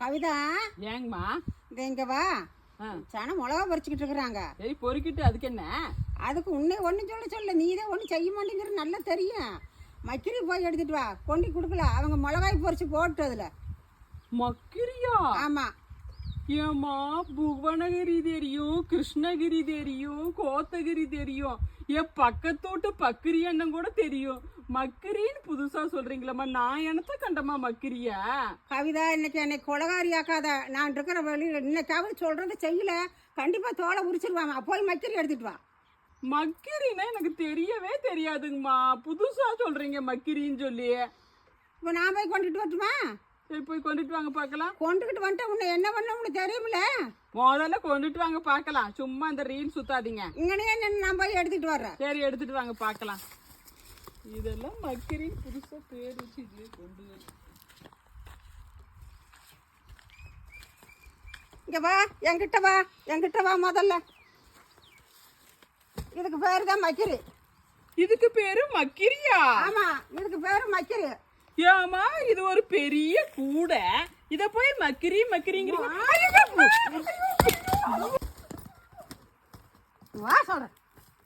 கவிதா ஏங்கம்மா. இந்த இங்க வா. சன மிளகா பறிச்சுக்கிட்டு இருக்கிறாங்க. சரி பொறுக்கிட்டு அதுக்கு என்ன அதுக்கு உன்னை ஒன்றும் சொல்ல சொல்ல நீ தான் ஒன்றும் செய்ய மாட்டேங்கிறது நல்லா தெரியும். மக்கிரி போய் எடுத்துட்டு வா. கொண்டு கொடுக்கல. அவங்க மிளகாய் பறிச்சு போட்டு அதில் மக்கிரியா? ஆமாம் ஏம்மா புவனகிரி தெரியும் கிருஷ்ணகிரி தெரியும் கோத்தகிரி தெரியும். என் பக்கத்தோட்டு பக்கிரி அண்ணன் கூட தெரியும். மக்கிரின்னு புதுசா சொல்றீங்களம்மா. நான் என்னத்த கண்டமா மக்கிரியா? கவிதா இன்னைக்கு என்னை கொலகாரி ஆக்காத நான் இருக்கிற வழியில் இன்னைக்காவது சொல்கிறத செய்யல. கண்டிப்பாக தோலை உரிச்சிருவாமா. போய் மக்கிரி எடுத்துட்டு வா. மக்கிரின்னா எனக்கு தெரியவே தெரியாதுங்கம்மா. புதுசா சொல்றீங்க மக்கிரின்னு சொல்லி. இப்போ நான் போய் கொண்டுட்டு வரட்டுமா? சரி போய் கொண்டுட்டு வாங்க பார்க்கலாம். கொண்டுக்கிட்டு வந்துட்டு உன்னை என்ன பண்ண உனக்கு தெரியுமில்ல? முதல்ல கொண்டுட்டு வாங்க பார்க்கலாம். சும்மா அந்த ரீல் சுத்தாதீங்க. இங்கனே நான் போய் எடுத்துட்டு வர்றேன். சரி எடுத்துட்டு வாங்க பார்க்கலாம். இதெல்லாம் மக்கிரின்னு புதுசா பேர் வச்சு இதுலயே கொண்டு வந்து இங்க வா என்கிட்ட வா என்கிட்ட வா முதல்ல. இதுக்கு பேர் தான் மக்கிரி. இதுக்கு பேரு மக்கிரியா? ஆமா இதுக்கு பேர் மக்கிரி. ஏமா இது ஒரு பெரிய கூடை. இத போய் மக்கிரி மக்கிரிங்கிறீங்க. வா சொல்றேன்.